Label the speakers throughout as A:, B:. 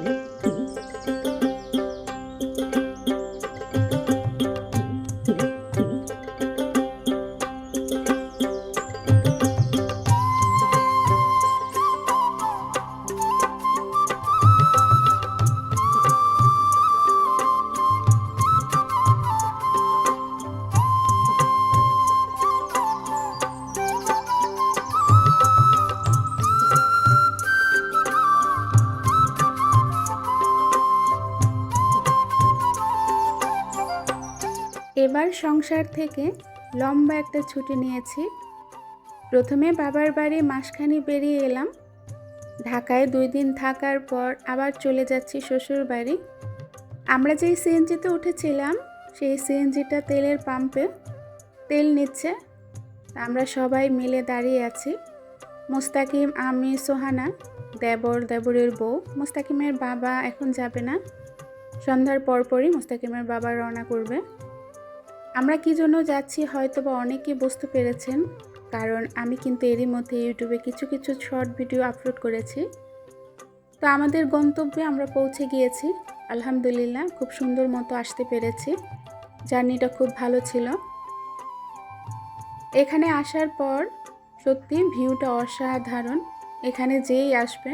A: Thank. এবার সংসার থেকে লম্বা একটা ছুটি নিয়েছি। প্রথমে বাবার বাড়ি মাসখানি বেরিয়ে এলাম। ঢাকায় দুই দিন থাকার পর আবার চলে যাচ্ছি শ্বশুর বাড়ি। আমরা যেই সিএনজিতে উঠেছিলাম, সেই সিএনজিটা তেলের পাম্পে তেল নিচ্ছে। আমরা সবাই মিলে দাঁড়িয়ে আছি। মোস্তাকিম, আমি, সোহানা, দেবর, দেবরের বউ। মোস্তাকিমের বাবা এখন যাবে না। সন্ধ্যার পরপরই মোস্তাকিমের বাবা রওনা করবে। আমরা কি জন্য যাচ্ছি হয়তো বা অনেকেই বুঝতে পেরেছেন, কারণ আমি কিন্তু এরই মধ্যে ইউটিউবে কিছু কিছু শর্ট ভিডিও আপলোড করেছি। তো আমাদের গন্তব্যে আমরা পৌঁছে গিয়েছি, আলহামদুলিল্লাহ খুব সুন্দর মতো আসতে পেরেছি, জার্নিটা খুব ভালো ছিল। এখানে আসার পর সত্যি ভিউটা অসাধারণ, এখানে যেই আসবে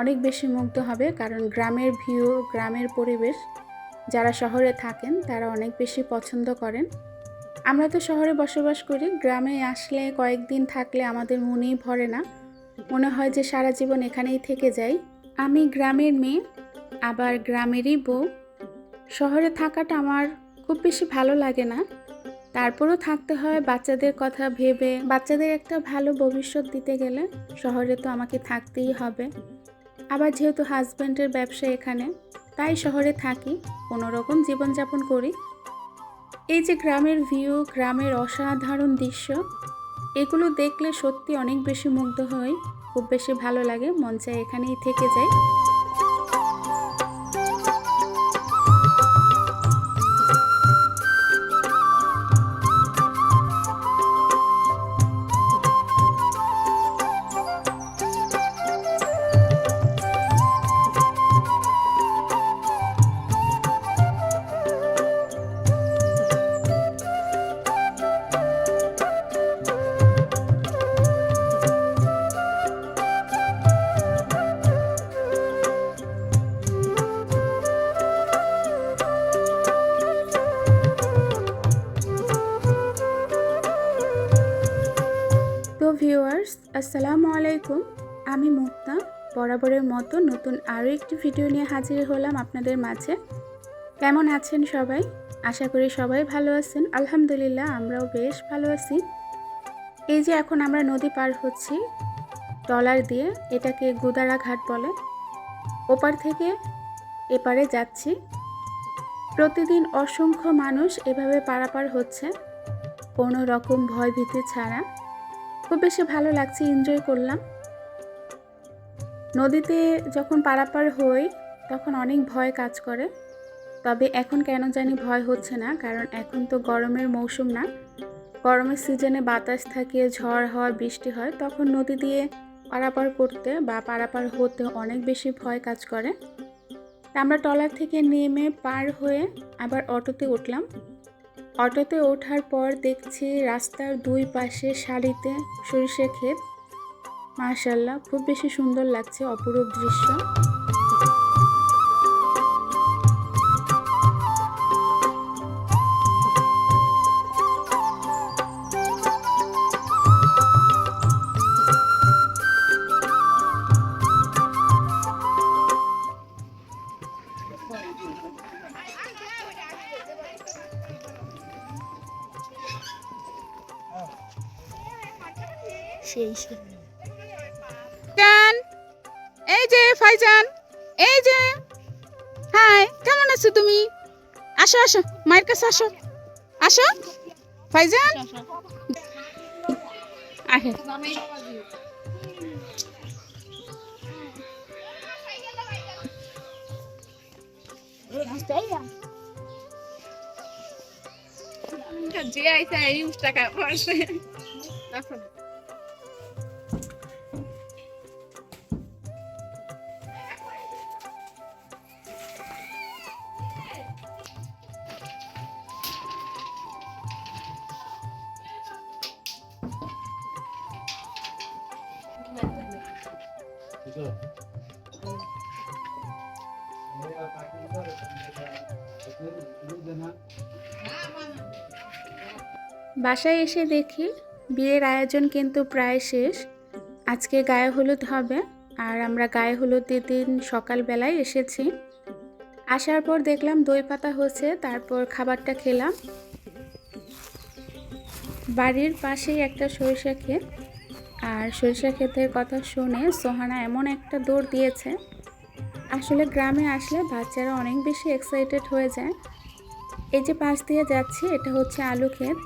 A: অনেক বেশি মুগ্ধ হবে, কারণ গ্রামের ভিউ গ্রামের পরিবেশ যারা শহরে থাকেন, তারা অনেক বেশি পছন্দ করেন। আমরা তো শহরে বসবাস করি, গ্রামে আসলে কয়েকদিন থাকলে আমাদের মনেই ভরে না। মনে হয় যে সারা জীবন এখানেই থেকে যাই। আমি গ্রামের মেয়ে, আবার গ্রামেরই বউ। শহরে থাকাটা আমার খুব বেশি ভালো লাগে না। তারপরও থাকতে হয় বাচ্চাদের কথা ভেবে। বাচ্চাদের একটা ভালো ভবিষ্যৎ দিতে গেলে শহরে তো আমাকে থাকতেই হবে। আবার যেহেতু হাজব্যান্ডের ব্যবসা এখানে তাই শহরে থাকি কোনো রকম জীবনযাপন করি। এই যে গ্রামের ভিউ গ্রামের অসাধারণ দৃশ্য, এগুলো দেখলে সত্যি অনেক বেশি মুগ্ধ হই, খুব বেশি ভালো লাগে, মন চায় এখানেই থেকে যাই। আসসালামু আলাইকুম। আমি মুক্তা, বরাবরের মতো নতুন আরও একটি ভিডিও নিয়ে হাজির হলাম আপনাদের মাঝে। কেমন আছেন সবাই? আশা করি সবাই ভালো আছেন। আলহামদুলিল্লাহ, আমরাও বেশ ভালো আছি। এই যে এখন আমরা নদী পার হচ্ছি, ট্রলার দিয়ে এটাকে গুদারা ঘাট বলে। ওপার থেকে এপারে যাচ্ছি। প্রতিদিন অসংখ্য মানুষ এভাবে পারাপার হচ্ছে। কোনো রকম ভয় ভীতি ছাড়া। খুব বেশি ভালো লাগছে এনজয় করলাম। নদীতে যখন পারাপার হই, তখন অনেক ভয় কাজ করে। তবে এখন কেন জানি ভয় হচ্ছে না, কারণ এখন তো গরমের মৌসুম না। গরমের সিজনে বাতাস থাকে, ঝড় হয়, বৃষ্টি হয়, তখন নদী দিয়ে পারাপার করতে বা পারাপার হতে অনেক বেশি ভয় কাজ করে। আমরা ট্রলার থেকে নেমে পার হয়ে আবার অটোতে উঠলাম। অটোতে ওঠার পর দেখছি রাস্তার দুই পাশে শাড়িতে সরিষা ক্ষেত। মাশাল্লাহ খুব বেশি সুন্দর লাগছে, অপরূপ দৃশ্য। সেই সেই
B: এই যে ফাইজান এই যে। হাই কেমন আছো তুমি? আসো আসো মায়ের কাছে আসো। আসো ফাইজান। আহে। যে আইসা এই টাকা পড়ছে।
A: বাসায় এসে দেখি বিয়ের আয়োজন কিন্তু প্রায় শেষ। আজকে গায়ে হলুদ হবে আর আমরা গায়ে হলুদের দিন সকালবেলায় এসেছি। আসার পর দেখলাম দই পাতা হচ্ছে তারপর খাবারটা খেলাম। বাড়ির পাশেই একটা সরিষা ক্ষেত। আর সরিষা ক্ষেতের কথা শুনে সোহানা এমন একটা দৌড় দিয়েছে। আসলে গ্রামে আসলে বাচ্চারা অনেক বেশি এক্সাইটেড হয়ে যায়। এই যে পাশ দিয়ে যাচ্ছি, এটা হচ্ছে আলু ক্ষেত।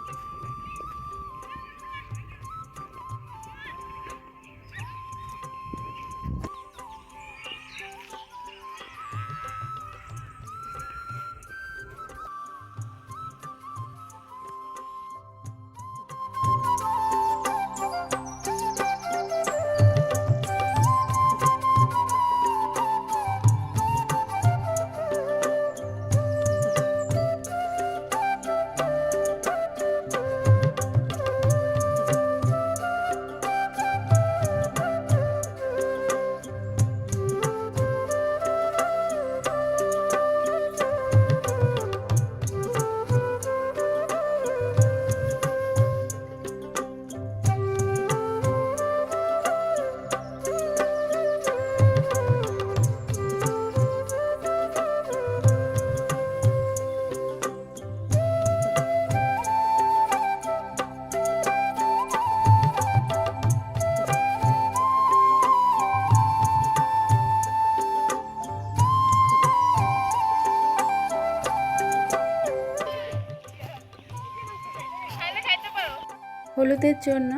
A: হলুদের জন্য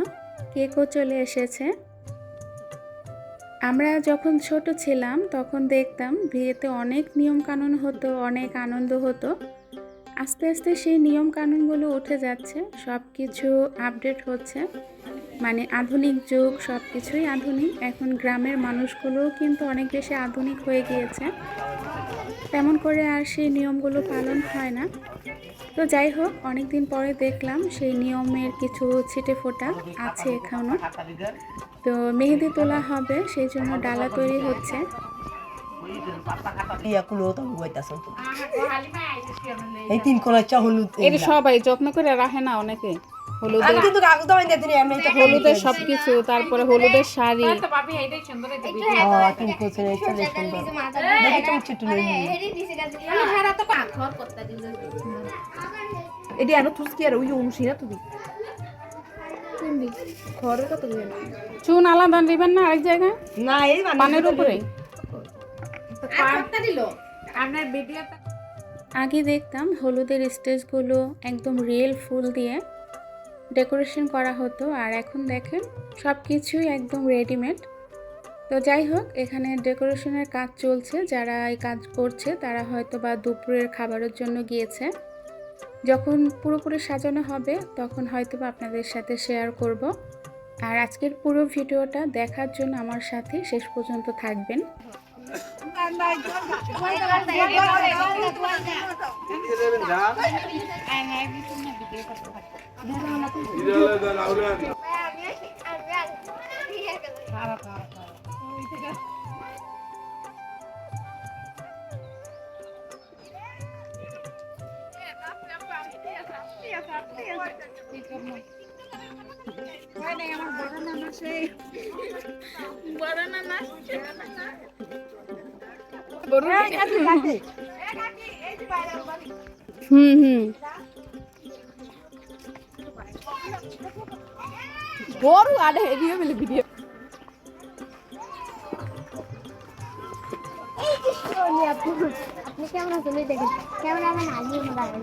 A: কেকও চলে এসেছে। আমরা যখন ছোট ছিলাম, তখন দেখতাম বিয়েতে অনেক নিয়ম কানুন হতো, অনেক আনন্দ হতো। আস্তে আস্তে সেই নিয়ম কানুনগুলো উঠে যাচ্ছে সব কিছু আপডেট হচ্ছে। মানে আধুনিক যুগ সব কিছুই আধুনিক। এখন গ্রামের মানুষগুলোও কিন্তু অনেক বেশি আধুনিক হয়ে গিয়েছে। তেমন করে আর সেই নিয়মগুলো পালন হয় না। তো যাই হোক অনেক দিন পরে দেখলাম সেই নিয়মের কিছু ছিটে ফোটা আছে এখনও তো মেহেদি তোলা হবে সেই জন্য ডালা তৈরি হচ্ছে।
C: ইয়া কুলো এই
D: সবাই যত্ন করে রাখে না অনেকে। হলুদের
C: কিন্তু
D: হলুদের সবকিছু তারপরে হলুদের শাড়ি।
C: সুন্দর
B: এটি আনো তুসকি আর ওই অংশী না তুমি ঘরের কত
D: চুন আলাদা দিবেন না আরেক জায়গায়?
C: না এই
D: পানের উপরে।
B: আপনার ভিডিওটা
A: আগে দেখতাম হলুদের স্টেজগুলো একদম রিয়েল ফুল দিয়ে ডেকোরেশন করা হতো আর এখন দেখেন সব কিছুই একদম রেডিমেড তো যাই হোক এখানে ডেকোরেশনের কাজ চলছে। যারা এই কাজ করছে তারা হয়তো বা দুপুরের খাবারের জন্য গিয়েছে। যখন পুরোপুরি সাজানো হবে, তখন হয়তো আপনাদের সাথে শেয়ার করব। আর আজকের পুরো ভিডিওটা দেখার জন্য আমার সাথে শেষ পর্যন্ত থাকবেন। হুম হুম।
B: বড় আরে হেভিও মিলে ভিডিও
E: আপনি কেমন আছেন? দেখেন ক্যামেরাম্যান আগে দাঁড়ান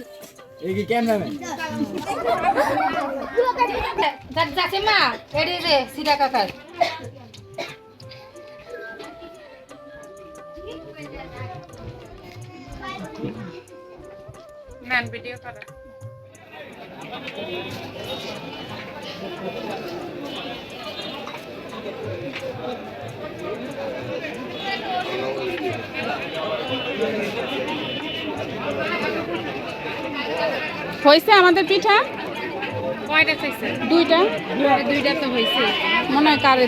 F: কি ক্যামেরাম্যান
D: নেন ভিডিও করা। হয়েছে আমাদের পিঠা
B: কয়টা চাইছে
D: দুইটা
B: দুইটা তো হয়েছে
D: মনে হয় কারে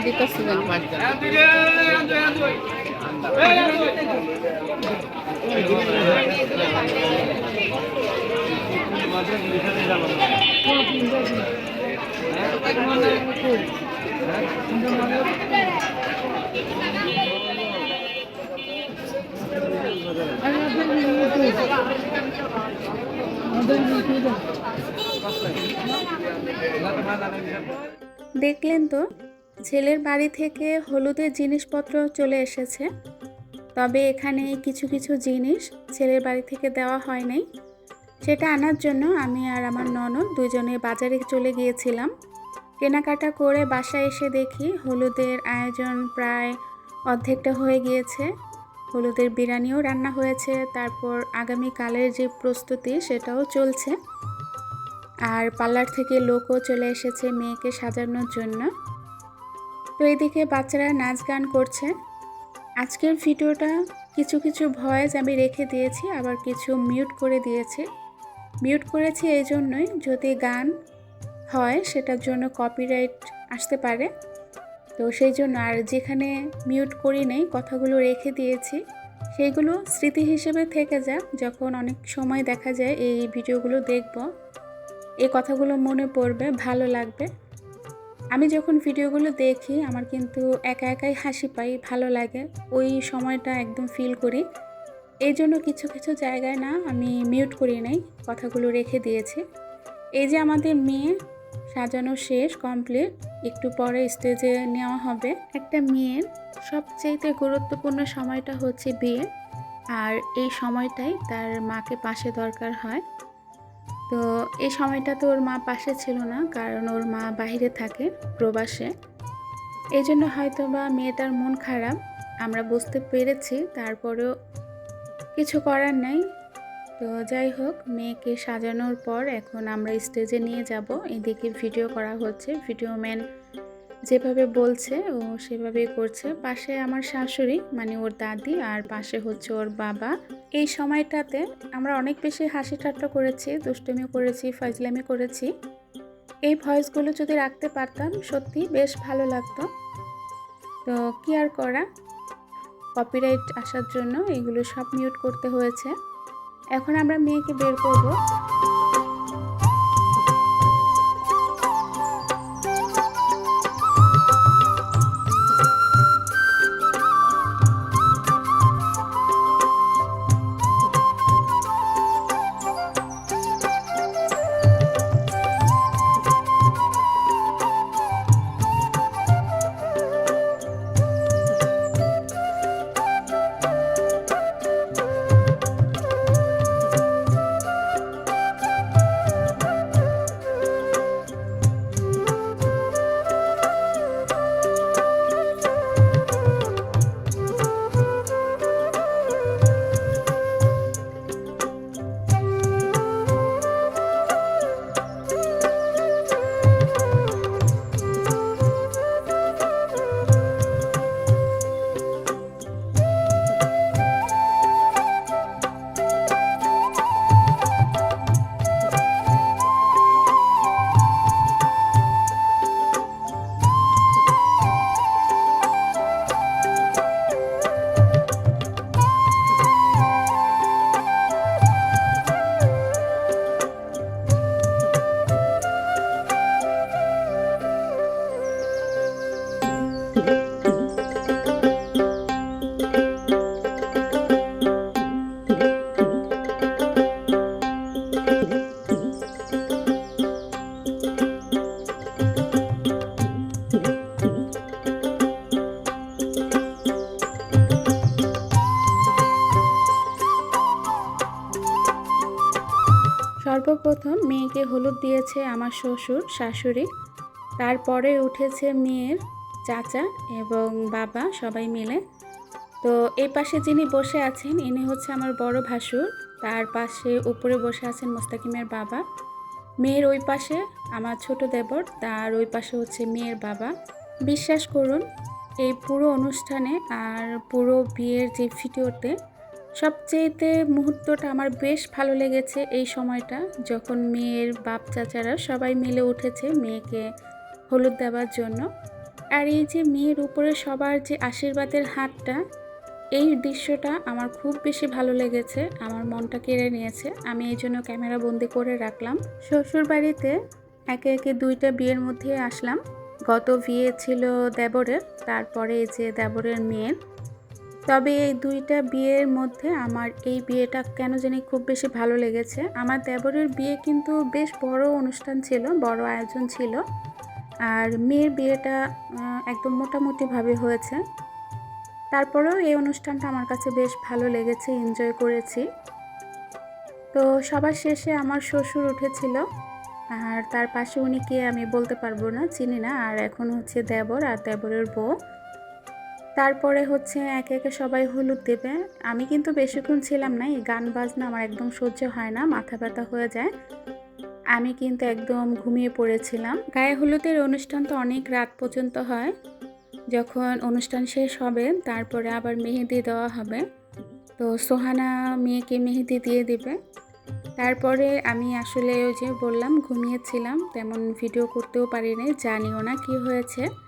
D: যেন
A: দেখলেন তো, ছেলের বাড়ি থেকে হলুদের জিনিসপত্র চলে এসেছে। তবে এখানে কিছু কিছু জিনিস ছেলের বাড়ি থেকে দেওয়া হয় নাই। সেটা আনার জন্য আমি আর আমার ননদ দুজনে বাজারে চলে গিয়েছিলাম। কেনাকাটা করে বাসায় এসে দেখি হলুদের আয়োজন প্রায় অর্ধেকটা হয়ে গিয়েছে। হলুদের বিরিয়ানিও রান্না হয়েছে, তারপর আগামীকালের যে প্রস্তুতি সেটাও চলছে। আর পার্লার থেকে লোকও চলে এসেছে মেয়েকে সাজানোর জন্য। তো এদিকে বাচ্চারা নাচ গান করছে। আজকের ভিডিওটা কিছু কিছু ভয়েস আমি রেখে দিয়েছি, আবার কিছু মিউট করে দিয়েছি। মিউট করেছি এই জন্যই যদি গান হয় সেটার জন্য কপিরাইট আসতে পারে। তো সেই জন্য আর যেখানে মিউট করি নেই, কথাগুলো রেখে দিয়েছি। সেইগুলো স্মৃতি হিসেবে থেকে যাক, যখন অনেক সময় দেখা যায় এই ভিডিওগুলো দেখব। এই কথাগুলো মনে পড়বে, ভালো লাগবে। আমি যখন ভিডিওগুলো দেখি, আমার কিন্তু একা একাই হাসি পাই, ভালো লাগে। ওই সময়টা একদম ফিল করি। এই জন্য কিছু কিছু জায়গায় না আমি মিউট করি নাই, কথাগুলো রেখে দিয়েছি। এই যে আমাদের মেয়ে, সাজানো শেষ কমপ্লিট একটু পরে স্টেজে নেওয়া হবে। একটা মেয়ের সবচেয়েতে গুরুত্বপূর্ণ সময়টা হচ্ছে বিয়ে। আর এই সময়টাই তার মাকে পাশে দরকার হয়। তো এই সময়টা তো ওর মা পাশে ছিল না, কারণ ওর মা বাহিরে থাকে প্রবাসে। এই জন্য হয়তো বা মেয়েটার মন খারাপ, আমরা বুঝতে পেরেছি, তারপরেও কিছু করার নাই। তো যাই হোক, মেয়েকে সাজানোর পর এখন আমরা স্টেজে নিয়ে যাব। এদিকে ভিডিও করা হচ্ছে ভিডিও ম্যান যেভাবে বলছে, ও সেভাবেই করছে। পাশে আমার শাশুড়ি মানে ওর দাদি, আর পাশে হচ্ছে ওর বাবা। এই সময়টাতে আমরা অনেক বেশি হাসি ঠাট্টা করেছি দুষ্টুমি করেছি, ফজলামি করেছি। এই ভয়েসগুলো যদি রাখতে পারতাম, সত্যি বেশ ভালো লাগতো। তো কি আর করা? কপিরাইট আসার জন্য এগুলো সব মিউট করতে হয়েছে। এখন আমরা মেয়েকে বের করব। মেয়েকে হলুদ দিয়েছে আমার শ্বশুর, শাশুড়ি। তারপরে উঠেছে মেয়ের চাচা এবং বাবা সবাই মিলে। তো এই পাশে যিনি বসে আছেন, ইনি হচ্ছে আমার বড় ভাসুর। তার পাশে উপরে বসে আছেন মোস্তাকিমের বাবা। মেয়ের ওই পাশে আমার ছোট দেবর, তার ওই পাশে হচ্ছে মেয়ের বাবা। বিশ্বাস করুন, এই পুরো অনুষ্ঠানে আর পুরো বিয়ের যে ভিডিওতে সবচেয়েতে মুহূর্তটা আমার বেশ ভালো লেগেছে এই সময়টা, যখন মেয়ের বাপ চাচারা সবাই মিলে উঠেছে মেয়েকে হলুদ দেওয়ার জন্য। আর এই যে মেয়ের উপরে সবার যে আশীর্বাদের হাতটা, এই দৃশ্যটা আমার খুব বেশি ভালো লেগেছে, আমার মনটা কেড়ে নিয়েছে। আমি এই জন্য ক্যামেরা বন্দি করে রাখলাম। শ্বশুর বাড়িতে একে একে দুইটা বিয়ের মধ্যে আসলাম। গত বিয়ে ছিল দেবরের, তারপরে এই যে দেবরের মেয়ের। তবে এই দুইটা বিয়ের মধ্যে আমার এই বিয়েটা কেন জানি খুব বেশি ভালো লেগেছে। আমার দেবরের বিয়ে কিন্তু বেশ বড় অনুষ্ঠান ছিল, বড় আয়োজন ছিল। আর মেয়ের বিয়েটা একদম মোটামুটিভাবে হয়েছে। তারপরেও এই অনুষ্ঠানটা আমার কাছে বেশ ভালো লেগেছে এনজয় করেছি। তো সবার শেষে আমার শ্বশুর উঠেছিল। আর তার পাশে উনি কে আমি বলতে পারব না, চিনি না। আর এখন হচ্ছে দেবর আর দেবরের বউ। তারপরে হচ্ছে একে একে সবাই হলুদ দেবে। আমি কিন্তু বেশিক্ষণ ছিলাম না, এই গান বাজনা আমার একদম সহ্য হয় না, মাথা ব্যথা হয়ে যায়। আমি কিন্তু একদম ঘুমিয়ে পড়েছিলাম। গায়ে হলুদের অনুষ্ঠান তো অনেক রাত পর্যন্ত হয়। যখন অনুষ্ঠান শেষ হবে, তারপরে আবার মেহেদি দেওয়া হবে। তো সোহানা মেয়েকে মেহেদি দিয়ে দিবে। তারপরে আমি আসলে ওই যে বললাম, ঘুমিয়েছিলাম, তেমন ভিডিও করতেও পারিনি, জানিও না কি হয়েছে।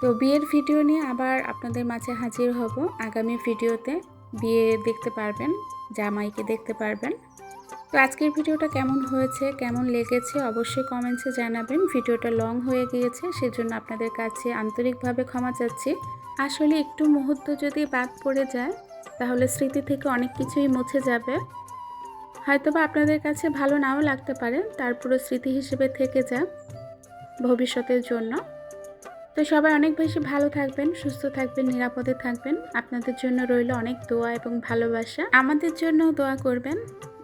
A: তো বিয়ের ভিডিও নিয়ে আবার আপনাদের মাঝে হাজির হব। আগামী ভিডিওতে বিয়ে দেখতে পারবেন, জামাইকে দেখতে পারবেন। তো আজকের ভিডিওটা কেমন হয়েছে, কেমন লেগেছে অবশ্যই কমেন্টসে জানাবেন। ভিডিওটা লং হয়ে গিয়েছে, সেজন্য আপনাদের কাছে আন্তরিকভাবে ক্ষমা চাচ্ছি। আসলে একটু মুহূর্ত যদি বাদ পড়ে যায়, তাহলে স্মৃতি থেকে অনেক কিছুই মুছে যাবে। হয়তোবা আপনাদের কাছে ভালো নাও লাগতে পারে তারপরে স্মৃতি হিসেবে থেকে যাক ভবিষ্যতের জন্য। তো সবাই অনেক বেশি ভালো থাকবেন, সুস্থ থাকবেন, নিরাপদে থাকবেন। আপনাদের জন্য রইল অনেক দোয়া এবং ভালোবাসা। আমাদের জন্য দোয়া করবেন।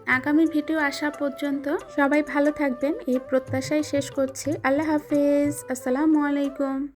A: আগামী ভিডিও আসা পর্যন্ত সবাই ভালো থাকবেন। এই প্রত্যাশাই শেষ করছি। আল্লাহ হাফিজ। আসসালামু আলাইকুম।